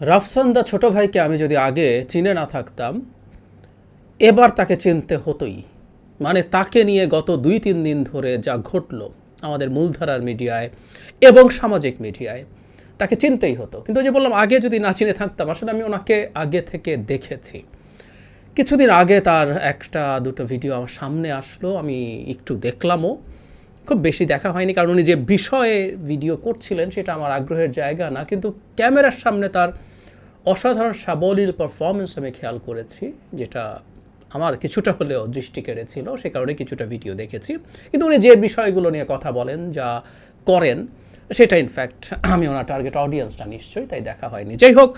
রাফসান্দা ছোট ভাইকে আমি যদি আগে চিনে না থাকতাম, এবার তাকে চিনতে হতোই। মানে তাকে নিয়ে গত দুই তিন দিন ধরে যা ঘটলো আমাদের মূলধারার মিডিয়ায় এবং সামাজিক মিডিয়ায়, তাকে চিনতেই হতো। কিন্তু যে বললাম, আগে যদি না চিনে থাকতাম, আসলে আমি ওনাকে আগে থেকে দেখেছি। কিছুদিন আগে তার একটা দুটো ভিডিও আমার সামনে আসলো, আমি একটু দেখলামও। খুব বেশি দেখা হয়নি, কারণ উনি যে বিষয়ে ভিডিও করছিলেন সেটা আমার আগ্রহের জায়গা না, কিন্তু ক্যামেরার সামনে তার অসাধারণ সাবলীল পারফরমেন্স আমি খেয়াল করেছি, যেটা আমার কিছুটা হলেও দৃষ্টি কেড়েছিল, সে কারণে কিছুটা ভিডিও দেখেছি। কিন্তু উনি যে বিষয়গুলো নিয়ে কথা বলেন, যা করেন, সেটা ইনফ্যাক্ট আমি ওনার টার্গেট অডিয়েন্সটা নিশ্চয়ই, তাই দেখা হয়নি। যাই হোক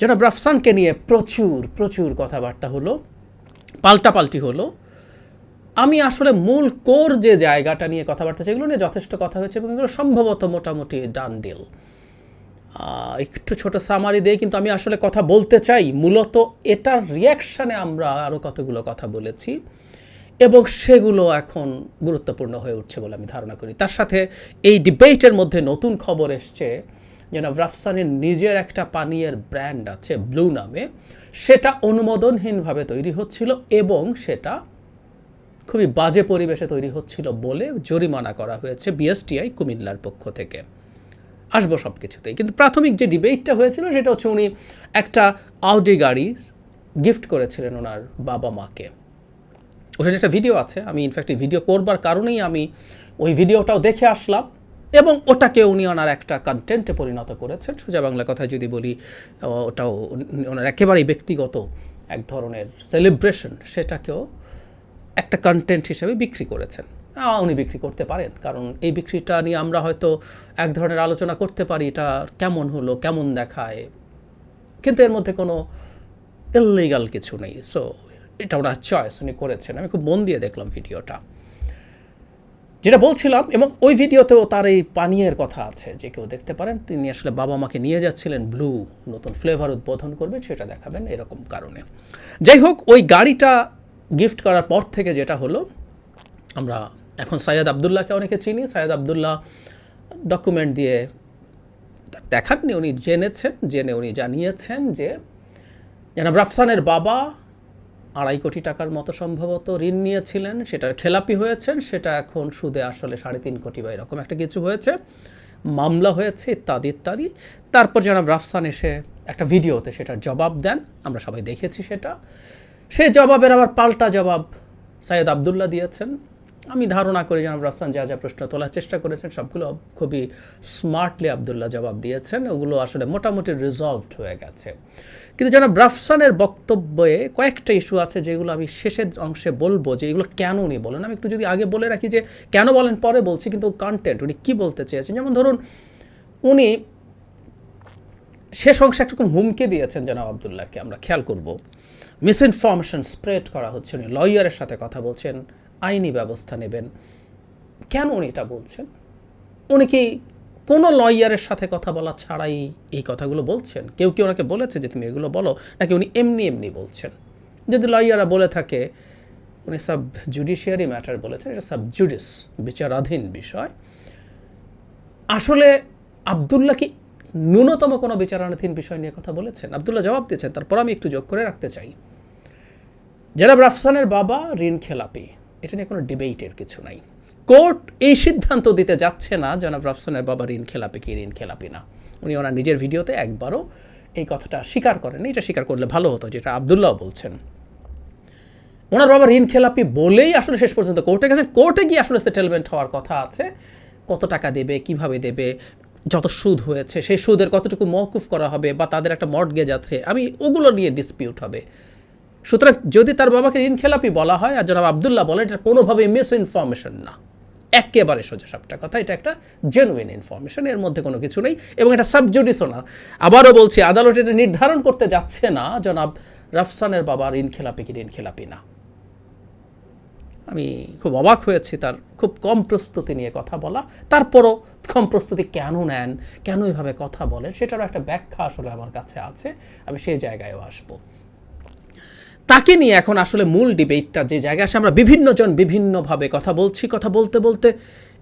যেটা রাফসানকে নিয়ে প্রচুর প্রচুর কথাবার্তা হলো, পাল্টাপাল্টি হলো। আমি আসলে মূল কোর যে জায়গাটা নিয়ে কথাবার্তা, সেগুলো নিয়ে যথেষ্ট কথা হয়েছে এবং এগুলো সম্ভবত মোটামুটি ডান ডিল একটু ছোট সামারি দিয়ে কিন্তু আমি আসলে কথা বলতে চাই। মূলত এটার রিয়াকশানে আমরা আরও কতগুলো কথা বলেছি এবং সেগুলো এখন গুরুত্বপূর্ণ হয়ে উঠছে বলে আমি ধারণা করি। তার সাথে এই ডিবেটের মধ্যে নতুন খবর এসছে যেন রাফসানের নিজের একটা পানীয়ের ব্র্যান্ড আছে ব্লু নামে। সেটা অনুমোদনহীনভাবে তৈরি হচ্ছিল এবং সেটা খুবই বাজে পরিবেশে তৈরি হচ্ছিল বলে জরিমানা করা হয়েছে বিএসটিআই কুমিল্লার পক্ষ থেকে। আসব সব কিছুতেই কিন্তু প্রাথমিক যে ডিবেটটা হয়েছিল, সেটা হচ্ছে উনি একটা আউডি গাড়ি গিফট করেছিলেন ওনার বাবা মাকে। ওখানে একটা ভিডিও আছে, আমি ইনফ্যাক্ট এই ভিডিও করবার কারণেই আমি ওই ভিডিওটাও দেখে আসলাম এবং ওটাকে উনি ওনার একটা কন্টেন্টে পরিণত করেছেন। সোজা বাংলা কথায় যদি বলি ওটাও ওনার একেবারেই ব্যক্তিগত এক ধরনের সেলিব্রেশন সেটাকেও একটা কন্টেন্ট হিসেবে বিক্রি করেছেন। উনি বিক্রি করতে পারেন। কারণ এই বিক্রিটা নিয়ে আমরা হয়তো এক ধরনের আলোচনা করতে পারি, এটা কেমন হলো, কেমন দেখায়। কিন্তু এর মধ্যে কোনো ইললিগাল কিছু নেই। সো এটা ওনার চয়েস উনি করেছেন। আমি খুব মন দিয়ে দেখলাম ভিডিওটা। যেটা বলছিলাম, এবং ওই ভিডিওতেও তার এই পানীয়ের কথা আছে, যে কেউ দেখতে পারেন, তিনি আসলে বাবা মাকে নিয়ে যাচ্ছিলেন ব্লু, নতুন ফ্লেভার উদ্বোধন করবেন, সেটা দেখাবেন এরকম কারণে। যাই হোক, ওই গাড়িটা গিফট করার পর থেকে যেটা হলো, আমরা এখন সাইয়াদ আবদুল্লাহকে অনেকে চিনি সাইয়াদ আবদুল্লাহ ডকুমেন্ট দিয়ে দেখাননি, উনি জেনেছেন, জেনে উনি জানিয়েছেন যে যেন রাফসানের বাবা আড়াই কোটি টাকার মতো সম্ভবত ঋণ নিয়েছিলেন, সেটার খেলাপি হয়েছেন, সেটা এখন সুদে আসলে সাড়ে তিন কোটি বা এরকম একটা কিছু হয়েছে, মামলা হয়েছে, ইত্যাদি ইত্যাদি। তারপর যেন রাফসান এসে একটা ভিডিওতে সেটার জবাব দেন, আমরা সবাই দেখেছি সেটা। সেই জবাবের আবার পাল্টা জবাব সাইয়েদ আবদুল্লাহ দিয়েছেন। আমি ধারণা করি জনাব রাফসান যা যা প্রশ্ন তোলার চেষ্টা করেছেন, সবগুলো খুবই স্মার্টলি আবদুল্লাহ জবাব দিয়েছেন। ওগুলো আসলে মোটামুটি রিজলভড হয়ে গেছে। কিন্তু জনাব রাফসানের বক্তব্যে কয়েকটা ইস্যু আছে যেগুলো আমি শেষের অংশে বলব যে এগুলো কেন উনি বলেন। আমি একটু যদি আগে বলে রাখি যে কেন বলেন, পরে বলছি, কিন্তু কন্টেন্ট উনি কী বলতে চেয়েছেন? যেমন ধরুন, উনি শেষ অংশে একরকম হুমকি দিয়েছেন জনাব আবদুল্লাহকে, আমরা খেয়াল করব। মিস ইনফরমেশন স্প্রেড করা হচ্ছে, উনি লয়ারের সাথে কথা বলছেন। আইনি ব্যবস্থা নেবেন। কেন উনি এটা বলছেন? উনি কি কোনো লয়ারের সাথে কথা বলা ছাড়াই এই কথাগুলো বলছেন? কেউ কি ওনাকে বলেছে যে তুমি এগুলো বলো, নাকি উনি এমনি এমনি বলছেন? যদি লয়াররা বলে থাকে, উনি সাব জুডিশিয়ারি ম্যাটার বলেছেন, এটা সাব জুডিস, বিচারাধীন বিষয়। আসলে আবদুল্লাহ কি ন্যূনতম কোনো বিচারাধীন বিষয় নিয়ে কথা বলেছেন? আবদুল্লাহ জবাব দিয়েছেন, তারপর আমি একটু যোগ করে রাখতে চাই। জনাব রাফসানের বাবা ঋণ খেলাপি। এটা নিয়ে কোনো ডিবেটের কিছু নাই। কোর্ট এই সিদ্ধান্ত দিতে যাচ্ছে না, জনাব রাফসানের বাবা ঋণ খেলাপি কি ঋণ খেলাপি না। উনি ওনার নিজের ভিডিওতে একবারও এই কথাটা স্বীকার করেন এটা স্বীকার করলে ভালো হতো, যেটা আবদুল্লাহ বলছেন। ওনার বাবা ঋণ খেলাপি বলেই আসলে শেষ পর্যন্ত কোর্টে গেছে কোর্টে গিয়ে আসলে সেটেলমেন্ট হওয়ার কথা আছে। কত টাকা দেবে, কীভাবে দেবে, যত সুদ হয়েছে, সেই সুদের কতটুকু মৌকুফ করা হবে বা তাদের একটা মর্টগেজ আছে, আমি ওগুলো নিয়ে ডিসপিউট হবে। সুতরাং যদি তার বাবাকে ঋণ খেলাপি বলা হয় আর জনাব আবদুল্লাহ বলে এটা কোনোভাবেই মিস ইনফরমেশন না। একেবারে সোজা সবটা কথা, এটা একটা জেনুইন ইনফরমেশন এর মধ্যে কোনো কিছু নেই এবং এটা সাবজুডিসও না। আবারও বলছি, আদালত এটা নির্ধারণ করতে যাচ্ছে না, জনাব রাফসানের বাবা ঋণ খেলাপি কি ঋণ খেলাপি না। আমি খুব অবাক হয়েছি তার খুব কম প্রস্তুতি নিয়ে কথা বলা। তারপরও কম প্রস্তুতি কেন নেন, কেন এভাবে কথা বলেন, সেটারও একটা ব্যাখ্যা আসলে আমার কাছে আছে। আমি সেই জায়গায়ও আসব। তাকে নিয়ে এখন আসলে মূল ডিবেটটা, যে জায়গায় আসে আমরা বিভিন্নজন বিভিন্নভাবে কথা বলছি, কথা বলতে বলতে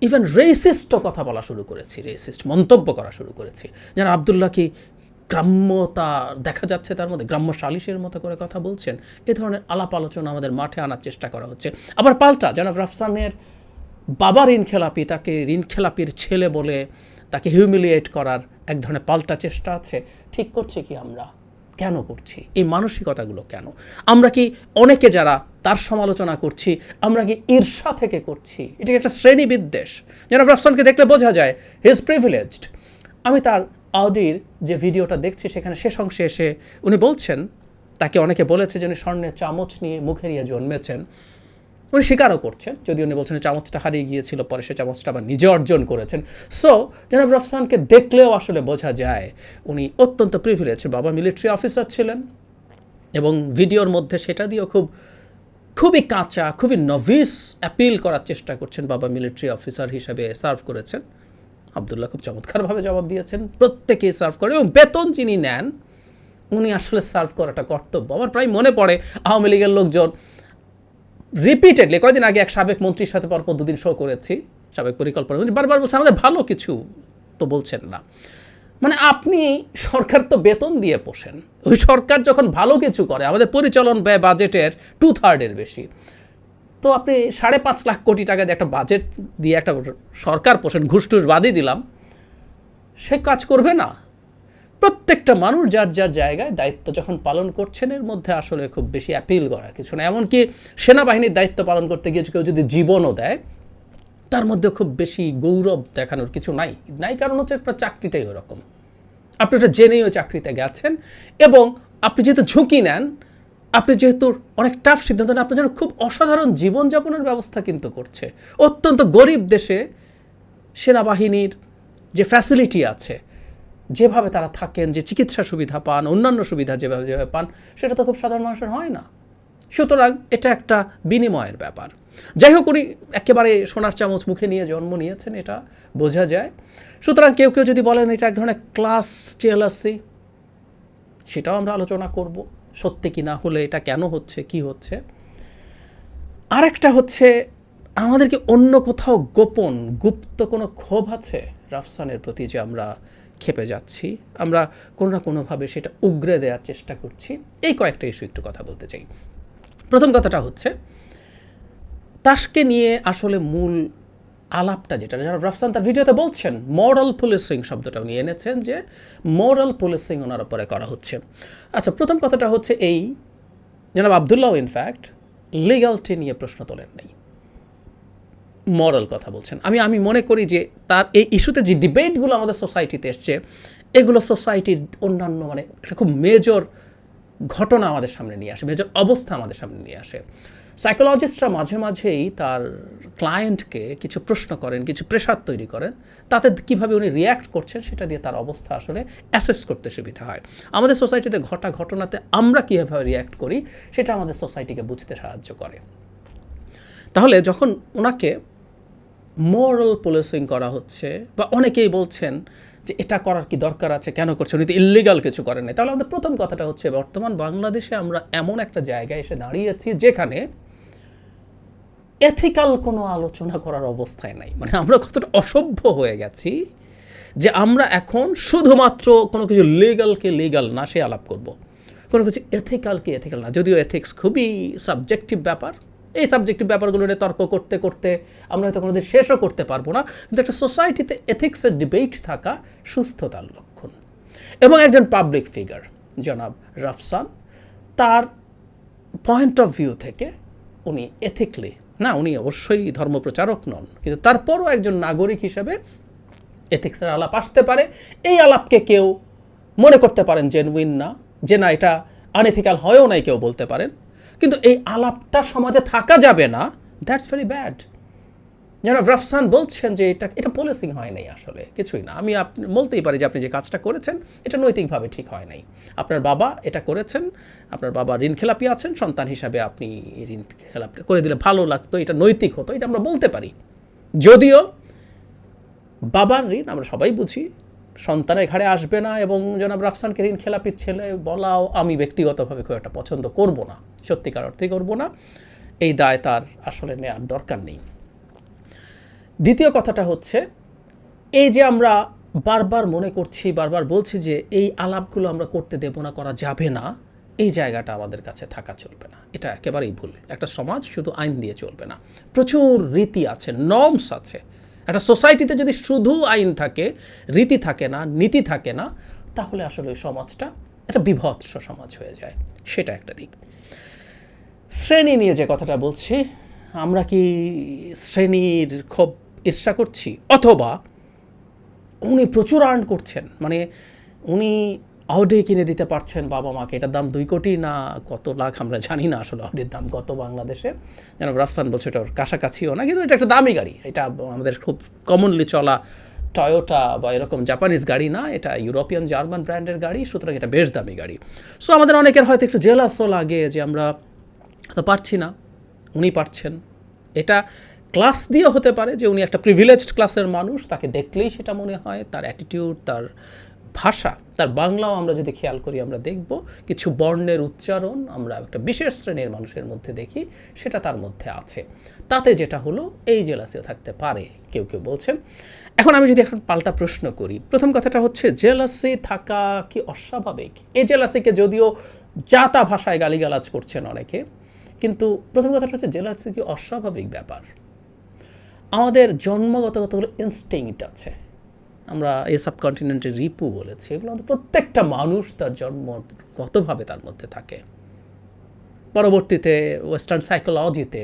ইভেন রেসিস্টও কথা বলা শুরু করেছি রেসিস্ট মন্তব্য করা শুরু করেছি। যেন আবদুল্লাহ কি গ্রাম্যতা দেখা যাচ্ছে তার মধ্যে, গ্রাম্য সালিশের মতো করে কথা বলছেন, এ ধরনের আলাপ আলোচনা আমাদের মাঠে আনার চেষ্টা করা হচ্ছে। আবার পাল্টা জনাব রাফসানের বাবা ঋণ খেলাপি তাকে ঋণ খেলাপির ছেলে বলে তাকে হিউমিলিয়েট করার এক ধরনের পাল্টা চেষ্টা আছে। ঠিক করছি কি আমরা? কেন করছি? এই মানসিকতাগুলো কেন? আমরা কি অনেকে যারা তার সমালোচনা করছি, আমরা কি ঈর্ষা থেকে করছি? এটা একটা শ্রেণি বিদ্বেষ জনাব রাফসানকে দেখলে বোঝা যায় হিজ প্রিভিলেজড আমি তার আউডির যে ভিডিওটা দেখছি, সেখানে শেষ অংশে এসে উনি বলছেন, তাকে অনেকে বলেছে যে উনি স্বর্ণের চামচ নিয়ে মুখে নিয়ে জন্মেছেন। উনি স্বীকারও করছেন যদি উনি বলছেন চামচটা হারিয়ে গিয়েছিল, পরে সে চামচটা আবার নিজে অর্জন করেছেন। সো জনাব রফসানকে দেখলেও আসলে বোঝা যায়, উনি অত্যন্ত প্রিভিলেজ বাবা মিলিটারি অফিসার ছিলেন এবং ভিডিওর মধ্যে সেটা দিয়েও খুব, খুবই কাঁচা, খুবই নভিস অ্যাপিল করার চেষ্টা করছেন বাবা মিলিটারি অফিসার হিসাবে সার্ভ করেছেন। আবদুল্লাহ খুব চমৎকারভাবে জবাব দিয়েছেন, প্রত্যেকেই সার্ভ করে এবং বেতন যিনি নেন, উনি আসলে সার্ভ করাটা কর্তব্য। আমার প্রায় মনে পড়ে, আওয়ামী লীগের লোকজন রিপিটেডলি কয়দিন আগে এক সাবেক মন্ত্রীর সাথে পরপর দুদিন শো করেছি, সাবেক পরিকল্পনা উনি বারবার বলছেন আমাদের ভালো কিছু তো বলছেন না। মানে আপনি সরকার তো বেতন দিয়ে পোষেন। ওই সরকার যখন ভালো কিছু করে, আমাদের পরিচালন ব্যয় বাজেটের টু থার্ডের বেশি। তো আপনি সাড়ে পাঁচ লাখ কোটি টাকা দিয়ে একটা বাজেট দিয়ে একটা সরকার পোষেন ঘুষ টুস বাদই দিলাম, সে কাজ করবে না। প্রত্যেকটা মানুষ যার যার জায়গায় দায়িত্ব যখন পালন করছেন, এর মধ্যে আসলে খুব বেশি অ্যাপিল করার কিছু না এমনকি সেনাবাহিনীর দায়িত্ব পালন করতে গিয়ে কেউ যদি জীবনও দেয়, তার মধ্যে খুব বেশি গৌরব দেখানোর কিছু নাই। নাই কারণ হচ্ছে আপনার চাকরিটাই ওরকম। আপনি ওটা জেনেই ওই চাকরিতে গেছেন এবং আপনি যেহেতু ঝুঁকি নেন, আপনি যেহেতু অনেক টাফ সিদ্ধান্ত নেন আপনার জন্য খুব অসাধারণ জীবনযাপনের ব্যবস্থা কিন্তু করছে। অত্যন্ত গরিব দেশে সেনাবাহিনীর যে ফ্যাসিলিটি আছে যেভাবে তারা থাকেন, যে চিকিৎসা সুবিধা পান, অন্যান্য সুবিধা যেভাবে যেভাবে পান, সেটা তো খুব সাধারণ মানুষের হয় না। সুতরাং এটা একটা বিনিময়ের ব্যাপার। যাই হোক, উনি একেবারে সোনার চামচ মুখে নিয়ে জন্ম নিয়েছেন, এটা বোঝা যায়। সুতরাং কেউ কেউ যদি বলেন এটা এক ধরনের ক্লাস জেলাসি, সেটাও আমরা আলোচনা করব, সত্যি কি না হলে এটা কেন হচ্ছে, কি হচ্ছে। আরেকটা হচ্ছে আমাদেরকে অন্য কোথাও গোপন, গুপ্ত কোনো ক্ষোভ আছে? রাফসানের প্রতি যে আমরা খেপে যাচ্ছি। আমরা কোনো না কোনোভাবে সেটা উগরে দেওয়ার চেষ্টা করছি। এই কয়েকটা ইস্যু একটু কথা বলতে চাই। প্রথম কথাটা হচ্ছে, তাসকে নিয়ে আসলে মূল আলাপটা যেটা, যারা রাফসান তার ভিডিওতে বলছেন মরাল পুলিশিং শব্দটা উনি এনেছেন যে মরাল পুলিশিং ওনার উপরে করা হচ্ছে। আচ্ছা প্রথম কথাটা হচ্ছে এই, জনাব আবদুল্লাহ ইনফ্যাক্ট লিগালটি নিয়ে প্রশ্ন তোলেন নাই। মরাল কথা বলছেন। আমি আমি মনে করি যে তার এই ইস্যুতে যে ডিবেটগুলো আমাদের সোসাইটিতে এসছে, এগুলো সোসাইটির অন্যান্য মানে একটা খুব মেজর ঘটনা আমাদের সামনে নিয়ে আসে মেজর অবস্থা আমাদের সামনে নিয়ে আসে। সাইকোলজিস্টরা মাঝে মাঝেই তার ক্লায়েন্টকে কিছু প্রশ্ন করেন, কিছু প্রেশার তৈরি করেন, তাতে কীভাবে উনি রিয়্যাক্ট করছেন সেটা দিয়ে তার অবস্থা আসলে অ্যাসেস করতে সুবিধা হয়। আমাদের সোসাইটিতে ঘটা ঘটনাতে আমরা কীভাবে রিয়্যাক্ট করি, সেটা আমাদের সোসাইটিকে বুঝতে সাহায্য করে। তাহলে যখন ওনাকে মোরাল পুলিশিং করা হচ্ছে, বা অনেকেই বলছেন যে এটা করার কি দরকার আছে, কেন করছে উনি তো ইলিগাল কিছু করেন তাহলে আমাদের প্রথম কথাটা হচ্ছে, বর্তমান বাংলাদেশে আমরা এমন একটা জায়গায় এসে দাঁড়িয়েছি যেখানে এথিক্যাল কোনো আলোচনা করার অবস্থায় নাই। মানে আমরা কতটা অসভ্য হয়ে গেছি যে আমরা এখন শুধুমাত্র কোনো কিছু লিগালকে লিগাল না সে আলাপ করব। কোনো কিছু এথিক্যালকে এথিক্যাল না। যদিও এথিক্স খুবই সাবজেক্টিভ ব্যাপার এই সাবজেক্টিভ ব্যাপারগুলো নিয়ে তর্ক করতে করতে আমরা হয়তো কোনোদিন শেষও করতে পারব না। কিন্তু একটা সোসাইটিতে এথিক্সের ডিবেট থাকা সুস্থতার লক্ষণ। এবং একজন পাবলিক ফিগার জনাব রাফসান, তার পয়েন্ট অফ ভিউ থেকে উনি এথিকলি না, উনি অবশ্যই ধর্মপ্রচারক নন, কিন্তু তারপরও একজন নাগরিক হিসেবে এথিক্সের আলাপ আসতে পারে। এই আলাপকে কেউ মনে করতে পারেন জেনুইন না, যে না, এটা আনএথিক্যাল হয়েও নাই, কেউ বলতে পারেন। কিন্তু এই আলাপটা সমাজে থাকা যাবে না দ্যাটস ভেরি ব্যাড যারা রাফসান বলছেন যে এটা এটা পলিসিং হয় নাই আসলে, কিছুই না। আমি আপনি বলতেই পারি যে আপনি যে কাজটা করেছেন, এটা নৈতিকভাবে ঠিক হয় নাই। আপনার বাবা এটা করেছেন, আপনার বাবা ঋণ খেলাপি আছেন, সন্তান হিসাবে আপনি ঋণ খেলাপি করে দিলে ভালো লাগতো, এটা নৈতিক হতো, এটা আমরা বলতে পারি। যদিও বাবার ঋণ আমরা সবাই বুঝি সন্তানের ঘাড়ে আসবে না এবং জনাব রাফসানকে ঋণ খেলাপির ছেলে বলাও আমি ব্যক্তিগতভাবে খুব একটা পছন্দ করব না, সত্যিকার অর্থে করব না। এই দায় তার আসলে নেওয়ার দরকার নেই। দ্বিতীয় কথাটা হচ্ছে, এই যে আমরা বারবার মনে করছি, বারবার বলছি যে এই আলাপগুলো আমরা করতে দেব না, করা যাবে না, এই জায়গাটা আমাদের কাছে থাকা চলবে না। এটা একেবারেই ভুল। একটা সমাজ শুধু আইন দিয়ে চলবে না। প্রচুর রীতি আছে নর্মস আছে। একটা সোসাইটিতে যদি শুধু আইন থাকে, রীতি থাকে না, নীতি থাকে না, তাহলে আসলে ওই সমাজটা একটা বিভৎস সমাজ হয়ে যায়। সেটা একটা দিক। শ্রেণি নিয়ে যে কথাটা বলছি, আমরা কি শ্রেণির খুব ঈর্ষা করছি? অথবা উনি প্রচুর আর্ন করছেন। মানে উনি অডি কিনে দিতে পারছেন বাবা মাকে? এটার দাম দুই কোটি না কত লাখ? আমরা জানি না আসলে অডির দাম কত বাংলাদেশে। যেন রাফসান বলছে এটা ওর কাছাকাছিও না, কিন্তু এটা একটা দামি গাড়ি। এটা আমাদের খুব কমনলি চলা টয়োটা বা এরকম জাপানিজ গাড়ি না, এটা ইউরোপিয়ান জার্মান ব্র্যান্ডের গাড়ি, সুতরাং এটা বেশ দামি গাড়ি। সো আমাদের অনেকের হয়তো একটু জেলাসও লাগে যে আমরা তো পারছি না, উনি পারছেন। এটা ক্লাস দিয়ে হতে পারে যে উনি একটা প্রিভিলেজড ক্লাসের মানুষ, তাকে দেখলেই সেটা মনে হয়, তার অ্যাটিটিউড তার ভাষা, তার বাংলাও আমরা যদি খেয়াল করি, আমরা দেখব কিছু বর্ণের উচ্চারণ আমরা একটা বিশেষ শ্রেণির মানুষের মধ্যে দেখি, সেটা তার মধ্যে আছে। তাতে যেটা হলো, এই জেলাসিও থাকতে পারে, কেউ কেউ বলছেন। এখন আমি যদি এখন পাল্টা প্রশ্ন করি, প্রথম কথাটা হচ্ছে, জেলাসি থাকা কি অস্বাভাবিক? এই জেলাসিকে যদিও জাতা ভাষায় গালিগালাজ করছেন অনেকে, কিন্তু প্রথম কথাটা হচ্ছে, জেলাসি কি অস্বাভাবিক ব্যাপার? আমাদের জন্মগত কতগুলো ইনস্টিংক্ট আছে? আমরা এই সাবকন্টিনেন্টের রিপু বলেছি, এগুলো আমাদের প্রত্যেকটা মানুষ তার জন্মগতভাবে তার মধ্যে থাকে। পরবর্তীতে ওয়েস্টার্ন সাইকোলজিতে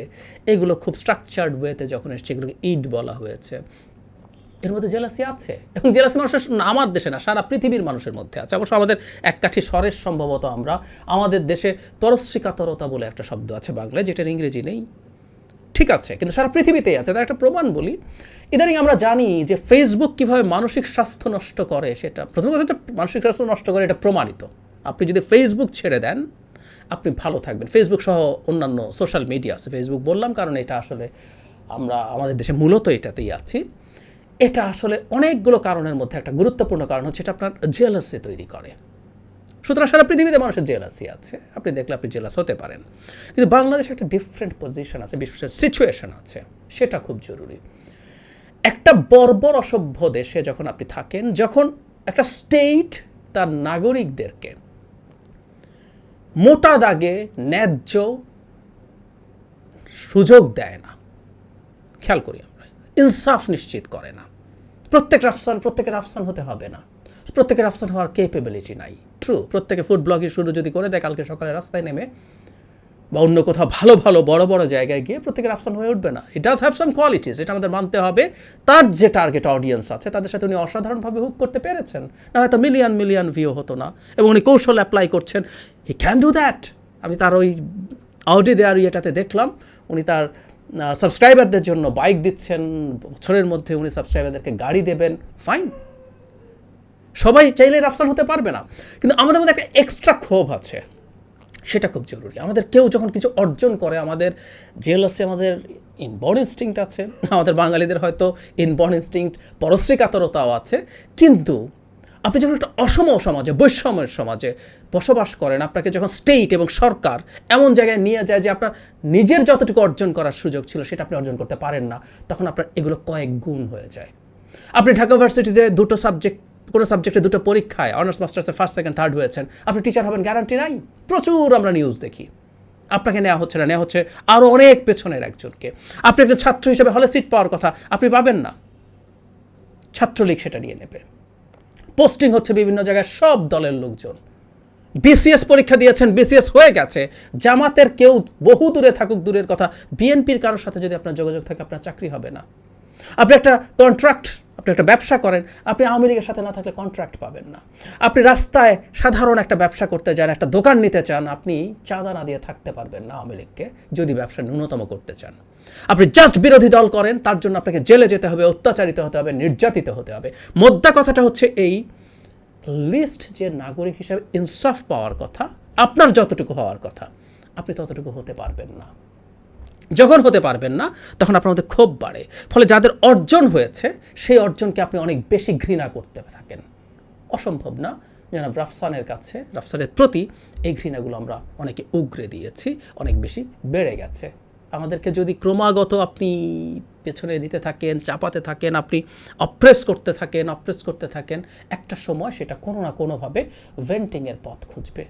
এগুলো খুব স্ট্রাকচার্ড ওয়েতে যখন এসছে, এগুলোকে ইড বলা হয়েছে। এর মধ্যে জেলাসি আছে এবং জেলাসি মানুষের আমার দেশে না, সারা পৃথিবীর মানুষের মধ্যে আছে। অবশ্য আমাদের এক কাঠি স্বরের সম্ভবত আমরা, আমাদের দেশে পরশ্রিকাতরতা বলে একটা শব্দ আছে বাংলায়, যেটার ইংরেজি নেই। ঠিক আছে, কিন্তু সারা পৃথিবীতেই আছে। তার একটা প্রমাণ বলি। ইদানিং আমরা জানি যে ফেসবুক কীভাবে মানসিক স্বাস্থ্য নষ্ট করে সেটা। প্রথম কথা মানসিক স্বাস্থ্য নষ্ট করে এটা প্রমাণিত। আপনি যদি ফেসবুক ছেড়ে দেন, আপনি ভালো থাকবেন। ফেসবুক সহ অন্যান্য সোশ্যাল মিডিয়া আছে। ফেসবুক বললাম কারণ এটা আসলে আমরা, আমাদের দেশে মূলত এটাতেই আছি। এটা আসলে অনেকগুলো কারণের মধ্যে একটা গুরুত্বপূর্ণ কারণ হচ্ছে এটা আপনার জেলাসি তৈরি করে। সুতরাং সারা পৃথিবীতে মানুষের জেলাসি আছে। আপনি দেখলে আপনি জেলাস হতে পারেন। কিন্তু বাংলাদেশে একটা ডিফারেন্ট পজিশন আছে, বিশেষ সিচুয়েশন আছে। সেটা খুব জরুরি। একটা বর্বর অসভ্য দেশে যখন আপনি থাকেন, যখন একটা স্টেট তার নাগরিকদেরকে মোটা দাগে ন্যায্য সুযোগ দেয় না। খেয়াল করি আমরা। ইনসাফ নিশ্চিত করে না। প্রত্যেক রাফসান, প্রত্যেকের রাফসান হতে হবে না। প্রত্যেকের রাফসান হওয়ার কেপেবিলিটি নাই। ট্রু প্রত্যেকে ফুড ব্লগিং শুরু যদি করে দেয়, কালকে সকালে রাস্তায় নেমে বা অন্য কোথাও ভালো ভালো, বড় বড় জায়গায় গিয়ে প্রত্যেকের আফসান হয়ে উঠবে না। It does have some qualities এটা আমাদের মানতে হবে। তার যে টার্গেট অডিয়েন্স আছে, তাদের সাথে উনি অসাধারণভাবে হুক করতে পেরেছেন। না হয়তো মিলিয়ন মিলিয়ন ভিউ হতো না। এবং উনি কৌশল অ্যাপ্লাই করছেন। হি ক্যান ডু দ্যাট আমি তার ওই অডি দেওয়ার ইয়েটাতে দেখলাম। উনি তার সাবস্ক্রাইবারদের জন্য বাইক দিচ্ছেন। বছরের মধ্যে উনি সাবস্ক্রাইবারদেরকে গাড়ি দেবেন। ফাইন সবাই চাইলে রাফসান হতে পারবে না। কিন্তু আমাদের মধ্যে একটা এক্সট্রা ক্ষোভ আছে। সেটা খুব জরুরি। আমাদের কেউ যখন কিছু অর্জন করে, আমাদের জেলাসে আমাদের ইনবর্ন ইনস্টিংক্ট আছে, আমাদের বাঙালিদের হয়তো ইনবর্ন ইনস্টিংক্ট পরশ্রীকাতরতাও আছে। কিন্তু আপনি যখন একটা অসম সমাজে, বৈষম্যের সমাজে বসবাস করেন, আপনাকে যখন স্টেট এবং সরকার এমন জায়গায় নিয়ে যায় যে আপনার নিজের যতটুকু অর্জন করার সুযোগ ছিল, সেটা আপনি অর্জন করতে পারেন না, তখন আপনার এগুলো কয়েক গুণ হয়ে যায়। আপনি ঢাকা ইউনিভার্সিটিতে দুটো সাবজেক্ট কোনো সাবজেক্টে দুটো পরীক্ষায়, অনার্স, মাস্টার্সে ফার্স্ট সেকেন্ড থার্ড হয়েছেন। আপনি টিচার হবেন গ্যারান্টি নাই। প্রচুর আমরা নিউজ দেখি। আপনাকে নেওয়া হচ্ছে না নেওয়া হচ্ছে আরও অনেক পেছনের একজনকে। আপনি একজন ছাত্র হিসেবে হলে সিট পাওয়ার কথা আপনি পাবেন না। ছাত্রলীগ সেটা নিয়ে নেবে। পোস্টিং হচ্ছে বিভিন্ন জায়গায় সব দলের লোকজন। বিসিএস পরীক্ষা দিয়েছেন বিসিএস হয়ে গেছে। জামাতের কেউ বহু দূরে থাকুক, দূরের কথা। বিএনপির কারোর সাথে যদি আপনার যোগাযোগ থাকে, আপনার চাকরি হবে না। আপনি একটা কন্ট্রাক্ট আপনি একটা ব্যবসা করেন, আপনি আওয়ামী সাথে না থাকলে কন্ট্রাক্ট পাবেন না। আপনি রাস্তায় সাধারণ একটা ব্যবসা করতে যান, একটা দোকান নিতে চান, আপনি চাঁদা না দিয়ে থাকতে পারবেন না আওয়ামী লীগকে যদি ব্যবসা ন্যূনতম করতে চান। আপনি জাস্ট বিরোধী দল করেন, তার জন্য আপনাকে জেলে যেতে হবে, অত্যাচারিত হতে হবে, নির্যাতিত হতে হবে। মোদ্দা কথাটা হচ্ছে এই লিস্ট যে নাগরিক হিসাবে ইনসাফ পাওয়ার কথা, আপনার যতটুকু হওয়ার কথা, আপনি ততটুকু হতে পারবেন না। যখন হতে পারবেন না, তখন আপনার মধ্যে ক্ষোভ বাড়ে। ফলে যাদের অর্জন হয়েছে, সেই অর্জনকে আপনি অনেক বেশি ঘৃণা করতে থাকেন। অসম্ভব না? যেন রাফসানের কাছে, রাফসানের প্রতি এই ঘৃণাগুলো আমরা অনেকে উগরে দিয়েছি, অনেক বেশি বেড়ে গেছে। আমাদেরকে যদি ক্রমাগত আপনি পেছনে দিতে থাকেন, চাপাতে থাকেন, আপনি অপ্রেস করতে থাকেন, অপ্রেস করতে থাকেন, একটা সময় সেটা কোনো না কোনোভাবে ভেন্টিংয়ের পথ খুঁজবে।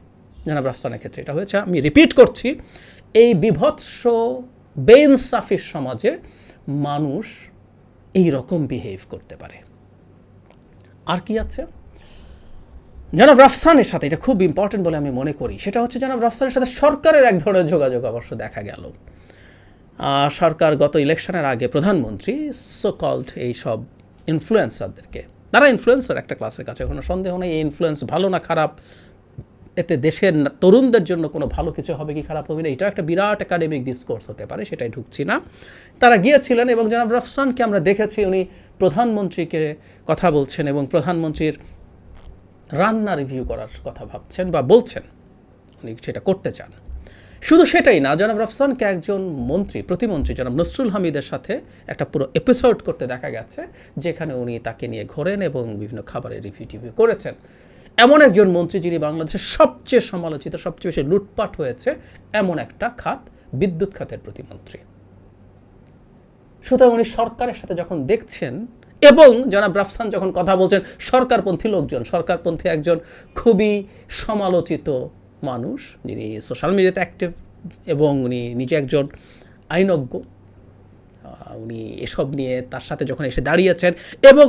জানাব রাফসানের ক্ষেত্রে এটা হয়েছে। আমি রিপিট করছি, এই বিভৎস বেইনসাফির সমাজে মানুষ এই রকম বিহেভ করতে পারে। আর কি আছে? জনাব রাফসানের সাথে, এটা খুব ইম্পর্টেন্ট বলে আমি মনে করি, সেটা হচ্ছে জনাব রাফসানের সাথে সরকারের এক ধরনের যোগাযোগ অবশ্য দেখা গেল। সরকার গত ইলেকশনের আগে প্রধানমন্ত্রী সো কল্ড এই সব ইনফ্লুয়েন্সারদেরকে তারা ইনফ্লুয়েন্সার একটা ক্লাসের কাছে, কোনো সন্দেহ নেই, এই ইনফ্লুয়েন্স ভালো না, খারাপ এতে দেশের তরুণদের জন্য কোনো ভালো কিছু হবে কি খারাপ হবে না, এটা একটা বিরাট একাডেমিক ডিসকোর্স হতে পারে, সেটাই ঢুকছি না। তারা গিয়েছিলেন এবং জনাব রফসানকে আমরা দেখেছি, উনি প্রধানমন্ত্রীকে কথা বলছেন এবং প্রধানমন্ত্রীর রান্না রিভিউ করার কথা ভাবছেন বা বলছেন, উনি সেটা করতে চান। শুধু সেটাই না, জনাব রফসানকে একজন মন্ত্রী, প্রতিমন্ত্রী জনাব নসরুল হামিদের সাথে একটা পুরো এপিসোড করতে দেখা গেছে, যেখানে উনি তাকে নিয়ে ঘোরেন এবং বিভিন্ন খাবারের রিভিউ টিভিউ করেছেন। এমন একজন মন্ত্রী যিনি বাংলাদেশের সবচেয়ে সমালোচিত, সবচেয়ে বেশি লুটপাট হয়েছে, এমন একটা খাত, বিদ্যুৎ খাতের প্রতিমন্ত্রী। সুতরাং উনি সরকারের সাথে যখন দেখছেন এবং জনাব রাফসান যখন কথা বলছেন, সরকারপন্থী লোকজন, সরকারপন্থী একজন খুবই সমালোচিত মানুষ, যিনি সোশ্যাল মিডিয়াতে অ্যাক্টিভ এবং উনি নিজে একজন আইনজ্ঞ উনি এসব নিয়ে তার সাথে যখন এসে দাঁড়িয়েছেন এবং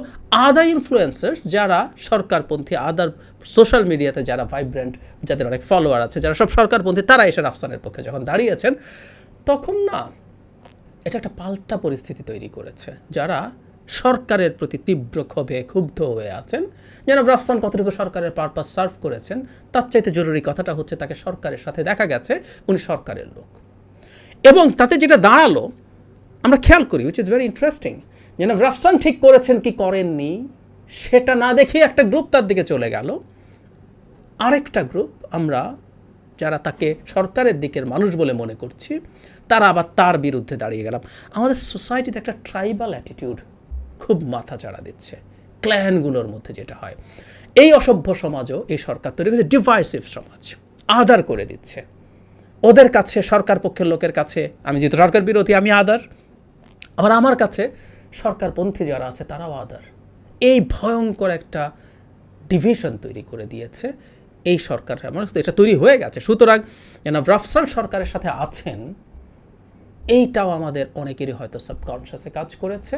আদার ইনফ্লুয়েন্সার্স যারা সরকারপন্থী আদার সোশ্যাল মিডিয়াতে যারা ভাইব্রেন্ট যাদের অনেক ফলোয়ার আছে, যারা সব সরকারপন্থী, তারা এসে রাফসানের পক্ষে যখন দাঁড়িয়েছেন, তখন না এটা একটা পাল্টা পরিস্থিতি তৈরি করেছে। যারা সরকারের প্রতি তীব্র ক্ষোভে ক্ষুব্ধ হয়ে আছেন যেন রাফসান কতটুকু সরকারের পারপাস সার্ভ করেছেন, তার চাইতে জরুরি কথাটা হচ্ছে তাকে সরকারের সাথে দেখা গেছে, উনি সরকারের লোক। এবং তাতে যেটা দাঁড়াল আমরা খেয়াল করি উইচ ইজ ভেরি ইন্টারেস্টিং যেন রাফসান ঠিক করেছেন কি করেননি, সেটা না দেখে একটা গ্রুপ তার দিকে চলে গেল। আরেকটা গ্রুপ আমরা, যারা তাকে সরকারের দিকের মানুষ বলে মনে করছি, তারা আবার তার বিরুদ্ধে দাঁড়িয়ে গেলাম। আমাদের সোসাইটিতে একটা ট্রাইবাল অ্যাটিটিউড খুব মাথা চাড়া দিচ্ছে ক্ল্যানগুলোর মধ্যে যেটা হয়। এই অসভ্য সমাজও এই সরকার তৈরি করেছে ডিভাইসিভ সমাজ, আদার করে দিচ্ছে। ওদের কাছে, সরকার পক্ষের লোকের কাছে, আমি যেহেতু সরকার বিরোধী, আমি আদার। আবার আমার কাছে সরকারপন্থী যারা আছে, তারাও আদার এই ভয়ঙ্কর একটা ডিভিশন তৈরি করে দিয়েছে এই সরকার। আমার এটা তৈরি হয়ে গেছে। সুতরাং যেন রাফসান সরকারের সাথে আছেন, এইটাও আমাদের অনেকেরই হয়তো সাবকনশাসে কাজ করেছে।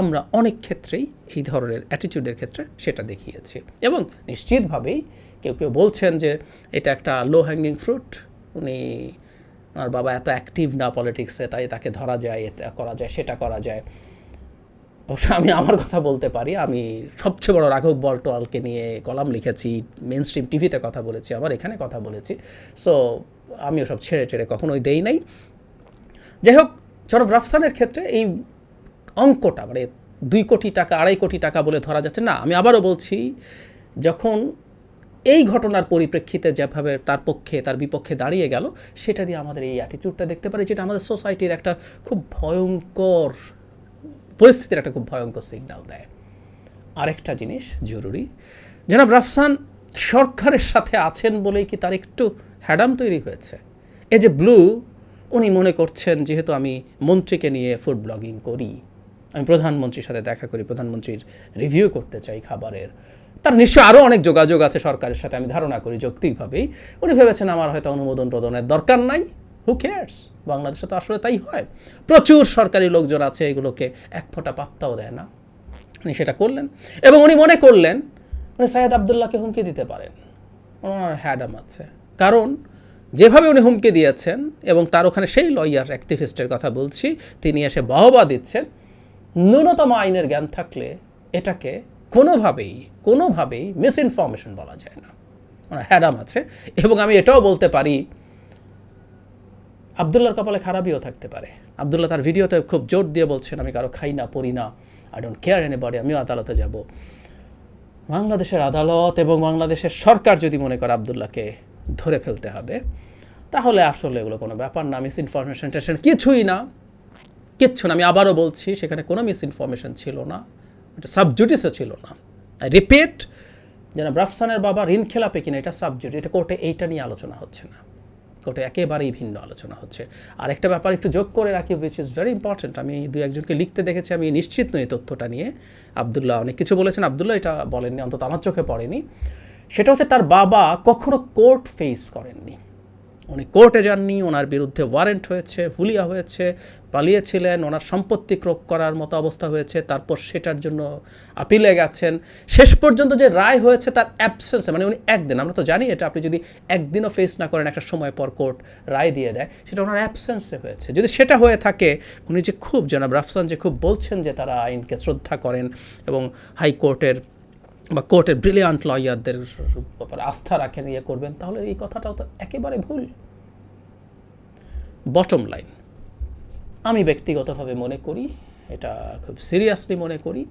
আমরা অনেক ক্ষেত্রেই এই ধরনের অ্যাটিটিউডের ক্ষেত্রে সেটা দেখিয়েছি। এবং নিশ্চিতভাবেই কেউ কেউ বলছেন যে এটা একটা লো হ্যাঙ্গিং ফ্রুট উনি ওনার বাবা এত অ্যাক্টিভ না পলিটিক্সে তাই তাকে ধরা যায় এটা করা যায়, সেটা করা যায়। অবশ্য আমি আমার কথা বলতে পারি। আমি সবচেয়ে বড় রাঘব বলটোয়ালকে নিয়ে কলাম লিখেছি মেন স্ট্রিম টিভিতে কথা বলেছি আবার এখানে কথা বলেছি। সো আমিও সব ছেড়ে ছেড়ে কখনোই দেই নাই। যাই হোক জনাব রাফসানের ক্ষেত্রে এই অঙ্কটা মানে দুই কোটি টাকা, আড়াই কোটি টাকা বলে ধরা যাচ্ছে, না, আমি আবারও বলছি, যখন এই ঘটনার পরিপ্রেক্ষিতে যেভাবে তার পক্ষে, তার বিপক্ষে দাঁড়িয়ে গেল, সেটা দিয়ে আমাদের এই অ্যাটিটিউডটা দেখতে পারি, যেটা আমাদের সোসাইটির একটা খুব ভয়ঙ্কর পরিস্থিতির একটা খুব ভয়ঙ্কর সিগন্যাল দেয়। আরেকটা জিনিস জরুরি, জনাব রাফসান সরকারের সাথে আছেন বলেই কি তার একটু হ্যাডাম তৈরি হয়েছে? এই যে ব্লু, উনি মনে করছেন যেহেতু আমি মন্ত্রীকে নিয়ে ফুড ব্লগিং করি, আমি প্রধানমন্ত্রীর সাথে দেখা করি, প্রধানমন্ত্রীর রিভিউ করতে চাই খাবারের তার নিশ্চয় আরও অনেক যোগাযোগ আছে সরকারের সাথে, আমি ধারণা করি যৌক্তিকভাবেই। উনি ভেবেছেন আমার হয়তো অনুমোদন প্রদানের দরকার নাই। হু কেয়ার্স বাংলাদেশে তো আসলে তাই হয়। প্রচুর সরকারি লোকজন আছে, এগুলোকে এক ফোঁটা পাত্তাও দেয় না। উনি সেটা করলেন এবং উনি মনে করলেন, উনি সাইয়েদ আবদুল্লাহকে হুমকি দিতে পারেন। ওনার হ্যাডাম আছে। কারণ যেভাবে উনি হুমকি দিয়েছেন এবং তার ওখানে সেই লয়ার, অ্যাক্টিভিস্টের কথা বলছি, তিনি এসে বাহবা দিচ্ছেন। ন্যূনতম আইনের জ্ঞান থাকলে এটাকে কোনোভাবেই কোনোভাবেই মিস ইনফরমেশন বলা যায় না। ওনার হ্যাডাম আছে এবং আমি এটাও বলতে পারি, আবদুল্লার কপালে খারাপইও থাকতে পারে। আবদুল্লাহ তার ভিডিওতে খুব জোর দিয়ে বলছেন, আমি কারও খাই না, পড়ি না I don't care anybody আমিও আদালতে যাব। বাংলাদেশের আদালত এবং বাংলাদেশের সরকার যদি মনে করে আবদুল্লাহকে ধরে ফেলতে হবে, তাহলে আসলে এগুলো কোনো ব্যাপার না মিস ইনফরমেশন কিছুই না। কিচ্ছু না, আমি আবারও বলছি, সেখানে কোনো মিস ইনফরমেশন ছিল না। এটা সাবজুডিসও ছিল না। আই রিপিট যেন রাফসানের বাবা ঋণ খেলাপে কিনা, এটা সাবজুডি এটা কোর্টে এইটা নিয়ে আলোচনা হচ্ছে না। কোর্টে একেবারেই ভিন্ন আলোচনা হচ্ছে। আর একটা ব্যাপার একটু যোগ করে রাখি উইচ ইজ ভেরি ইম্পর্ট্যান্ট আমি দু একজনকে লিখতে দেখেছি, আমি নিশ্চিত নই তথ্যটা নিয়ে। আবদুল্লাহ অনেক কিছু বলেছেন, আবদুল্লাহ এটা বলেননি, অন্তত আমার চোখে পড়েনি। সেটা হচ্ছে তার বাবা কখনো কোর্ট ফেস করেননি। উনি কোর্টে যাননি, ওনার বিরুদ্ধে ওয়ারেন্ট হয়েছে, হুলিয়া হয়েছে পালিয়েছিলেন, ওনার সম্পত্তি ক্রোক করার মতো অবস্থা হয়েছে, তারপর সেটার জন্য আপিলে গেছেন। শেষ পর্যন্ত যে রায় হয়েছে তার অ্যাবসেন্সে মানে উনি একদিন, আমরা তো জানি এটা, আপনি যদি একদিনও ফেস না করেন, একটা সময় পর কোর্ট রায় দিয়ে দেয়, সেটা ওনার অ্যাবসেন্সে হয়েছে। যদি সেটা হয়ে থাকে, উনি যে খুব, জনাব রাফসান যে খুব বলছেন যে তারা আইনকে শ্রদ্ধা করেন এবং হাইকোর্টের বা কোর্টের ব্রিলিয়ান্ট লয়ারদের ব্যাপারে আস্থা রাখেন ইয়ে করবেন, তাহলে এই কথাটাও তো একেবারে ভুল। বটম লাইন আমি ব্যক্তিগতভাবে মনে করি, এটা খুব সিরিয়াসলি মনে করি,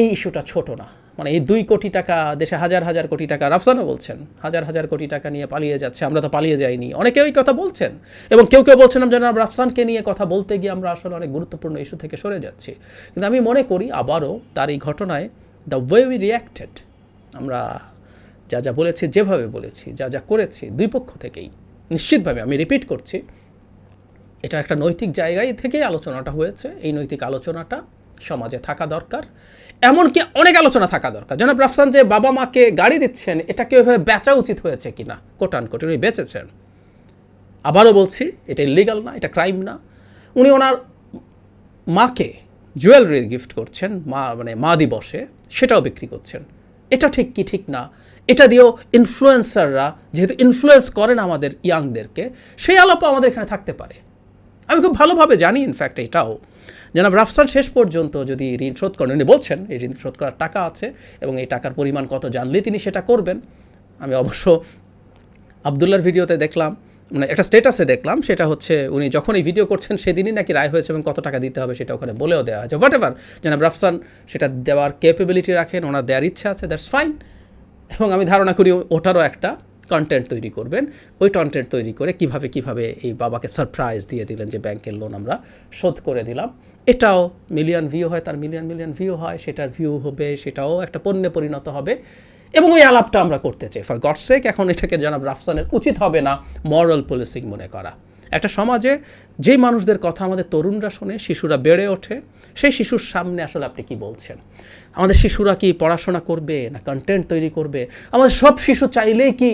এই ইস্যুটা ছোট না। মানে এই দুই কোটি টাকা, দেশে হাজার হাজার কোটি টাকা, রাফসানও বলছেন, হাজার হাজার কোটি টাকা নিয়ে পালিয়ে যাচ্ছে, আমরা তো পালিয়ে যাইনি। অনেকে ওই কথা বলছেন, এবং কেউ কেউ বলছেন যেন রাফসানকে নিয়ে কথা বলতে গিয়ে আমরা আসলে অনেক গুরুত্বপূর্ণ ইস্যু থেকে সরে যাচ্ছি। কিন্তু আমি মনে করি, আবারও তার এই ঘটনায় দ্য ওয়ে উই রিয়াক্টেড আমরা যা যা বলেছি, যেভাবে বলেছি, যা যা করেছি, দুই পক্ষ থেকেই, নিশ্চিতভাবে আমি রিপিট করছি এটা একটা নৈতিক জায়গায় থেকেই আলোচনাটা হয়েছে। এই নৈতিক আলোচনাটা সমাজে থাকা দরকার। এমনকি অনেক আলোচনা থাকা দরকার। জনাব রাফসান যে বাবা মাকে গাড়ি দিচ্ছেন এটাকে ওইভাবে বেচা উচিত হয়েছে কি না কোটান কোট উনি বেচেছেন। আবারও বলছি, এটা ইলিগাল না, এটা ক্রাইম না। উনি ওনার মাকে জুয়েলারি গিফট করছেন, মা মানে মা দিবসে, সেটাও বিক্রি করছেন। এটা ঠিক কি ঠিক না? এটা দিয়েও ইনফ্লুয়েন্সাররা যেহেতু ইনফ্লুয়েন্স করেন আমাদের ইয়াংদেরকে সেই আলাপও আমাদের এখানে থাকতে পারে। আমি খুব ভালোভাবে জানি ইনফ্যাক্ট এটাও। জনাব রাফসান, শেষ পর্যন্ত যদি ঋণ শোধ করেন, উনি বলছেন, এই ঋণ শোধ করার টাকা আছে এবং এই টাকার পরিমাণ কত জানলে তিনি সেটা করবেন। আমি অবশ্য আবদুল্লার ভিডিওতে দেখলাম মানে একটা স্টেটাসে দেখলাম, সেটা হচ্ছে উনি যখন এই ভিডিও করছেন, সেদিনই নাকি রায় হয়েছে এবং কত টাকা দিতে হবে সেটা ওখানে বলেও দেওয়া হয়েছে হোয়াট এভার জনাব রাফসান, সেটা দেওয়ার ক্যাপেবিলিটি রাখেন, ওনার দেওয়ার ইচ্ছা আছে দ্যাটস ফাইন এবং আমি ধারণা করি ওটারও একটা কন্টেন্ট তৈরি করবেন। ওই কন্টেন্ট তৈরি করে কীভাবে কীভাবে এই বাবাকে সারপ্রাইজ দিয়ে দিলেন যে ব্যাংকের লোন আমরা শোধ করে দিলাম। এটাও মিলিয়ন ভিউ হয়, তার মিলিয়ন মিলিয়ন ভিউ হয়, সেটার ভিউ হবে, সেটাও একটা পণ্যে পরিণত হবে। এবং ওই আলাপটা আমরা করতে চাই। ফর গডসেক এখন এটাকে জনাব রাফসানের উচিত হবে না মরাল পুলিশিং মনে করা। একটা সমাজে যেই মানুষদের কথা আমাদের তরুণরা শোনে, শিশুরা বেড়ে ওঠে, সেই শিশুর সামনে আসলে আপনি কি বলছেন? আমাদের শিশুরা কি পড়াশোনা করবে না কন্টেন্ট তৈরি করবে? আমাদের সব শিশু চাইলেই কি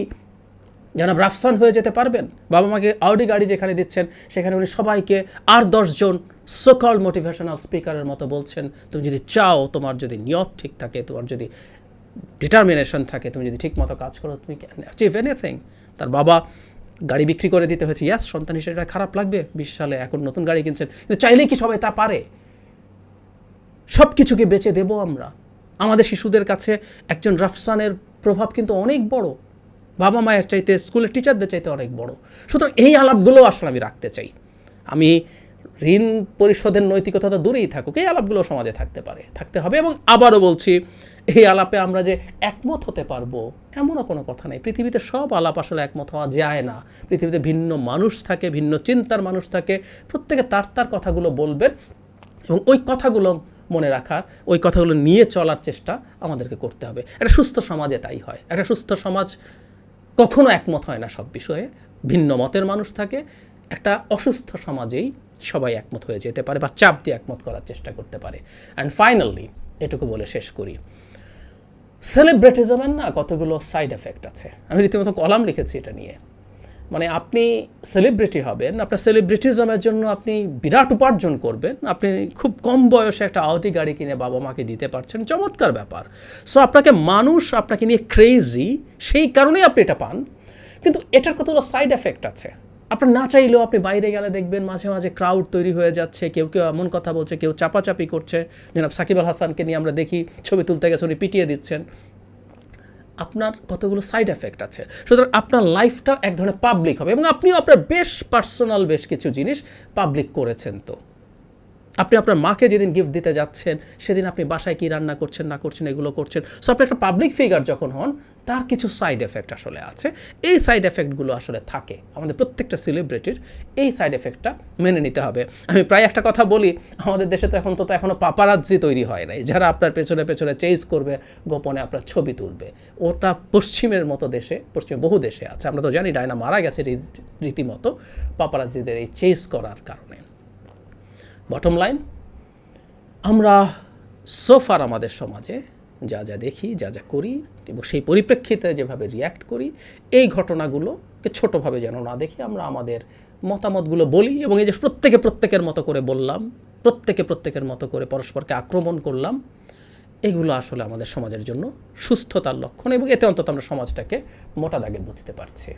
জনাব রাফসান হয়ে যেতে পারবেন? বাবা মাকে আউডি গাড়ি যেখানে দিচ্ছেন, সেখানে উনি সবাইকে আর দশজন সোকল মোটিভেশনাল স্পিকারের মতো বলছেন, তুমি যদি চাও তোমার যদি নিয়ত ঠিক থাকে, তোমার যদি ডিটারমিনেশন থাকে, তুমি যদি ঠিক মতো কাজ করো, তুমি ক্যান অ্যাচিভ এনিথিং তার বাবা গাড়ি বিক্রি করে দিতে হয়েছে ইয়াস সন্তান হিসেবে খারাপ লাগবে। বিশ সালে এখন নতুন গাড়ি কিনছেন। কিন্তু চাইলেই কি সবাই তা পারে? সব কিছুকে বেচে দেব আমরা। আমাদের শিশুদের কাছে একজন রাফসানের প্রভাব কিন্তু অনেক বড়। বাবা মায়ের চাইতে, স্কুলের টিচারদের চাইতে অনেক বড়। সুতরাং এই আলাপগুলো আসলে আমি রাখতে চাই। আমি ঋণ পরিশোধের নৈতিকতা তো দূরেই থাকুক, এই আলাপগুলো সমাজে থাকতে পারে, থাকতে হবে এবং আবারও বলছি, এই আলাপে আমরা যে একমত হতে পারব, এমনও কোনো কথা নেই। পৃথিবীতে সব আলাপ আসলে একমত হওয়া যায় না। পৃথিবীতে ভিন্ন মানুষ থাকে, ভিন্ন চিন্তার মানুষ থাকে, প্রত্যেকে তার তার কথাগুলো বলবেন এবং ওই কথাগুলো মনে রাখার, ওই কথাগুলো নিয়ে চলার চেষ্টা আমাদেরকে করতে হবে। একটা সুস্থ সমাজে তাই হয়। একটা সুস্থ সমাজ কখনো একমত হয় না সব বিষয়ে। ভিন্ন মতের মানুষ থাকে। একটা অসুস্থ সমাজেই সবাই একমত হয়ে যেতে পারে বা চাপ দিয়ে একমত করার চেষ্টা করতে পারে। অ্যান্ড ফাইনালি এটুকু বলে শেষ করি। সেলিব্রিটিজমের না কতগুলো সাইড এফেক্ট আছে? আমি রীতিমতো কলাম লিখেছি এটা নিয়ে। মানে আপনি সেলিব্রিটি হবেন, আপনার সেলিব্রিটিজমের জন্য আপনি বিরাট উপার্জন করবেন, আপনি খুব কম বয়সে একটা আউটি গাড়ি কিনে বাবা মাকে দিতে পারছেন, চমৎকার ব্যাপার। সো আপনাকে মানুষ আপনাকে নিয়ে ক্রেজি সেই কারণেই আপনি এটা পান। কিন্তু এটার কতগুলো সাইড এফেক্ট আছে? আপনার না চাইলেও আপনি বাইরে গেলে দেখবেন মাঝে মাঝে ক্রাউড তৈরি হয়ে যাচ্ছে, কেউ কেউ এমন কথা বলছে, কেউ চাপাচাপি করছে। যেন সাকিব আল হাসানকে নিয়ে আমরা দেখি, ছবি তুলতে গেছে, উনি পিটিয়ে দিচ্ছেন। আপনার কতগুলো সাইড এফেক্ট আছে। সুতরাং আপনার লাইফটা এক ধরনের পাবলিক হবে এবং আপনিও আপনার বেশ পার্সোনাল বেশ কিছু জিনিস পাবলিক করেছেন তো। আপনি আপনার মাকে যেদিন গিফট দিতে যাচ্ছেন, সেদিন আপনি বাসায় কী রান্না করছেন, না করছেন, এগুলো করছেন। সো আপনি একটা পাবলিক ফিগার যখন হন, তার কিছু সাইড এফেক্ট আসলে আছে। এই সাইড এফেক্টগুলো আসলে থাকে। আমাদের প্রত্যেকটা সেলিব্রিটির এই সাইড এফেক্টটা মেনে নিতে হবে। আমি প্রায় একটা কথা বলি, আমাদের দেশে তো এখন তো এখনও পাপারাজ্জি তৈরি হয় নাই। যারা আপনার পেছনে পেছনে চেজ করবে, গোপনে আপনার ছবি তুলবে। ওটা পশ্চিমের মতো দেশে, পশ্চিমে বহু দেশে আছে। আমরা তো জানি, ডায়না মারা গেছে রীতিমতো পাপারাজ্জিদের এই চেজ করার কারণে। বটম লাইন আমরা সোফার আমাদের সমাজে যা যা দেখি, যা যা করি এবং সেই পরিপ্রেক্ষিতে যেভাবে রিয়্যাক্ট করি, এই ঘটনাগুলোকে ছোটোভাবে যেন না দেখি, আমরা আমাদের মতামতগুলো বলি এবং এই যে প্রত্যেকে প্রত্যেকের মতো করে বললাম, প্রত্যেকে প্রত্যেকের মতো করে পরস্পরকে আক্রমণ করলাম, এগুলো আসলে আমাদের সমাজের জন্য সুস্থতার লক্ষণ এবং এতে অন্তত আমরা সমাজটাকে মোটা দাগে বুঝতে পারছি।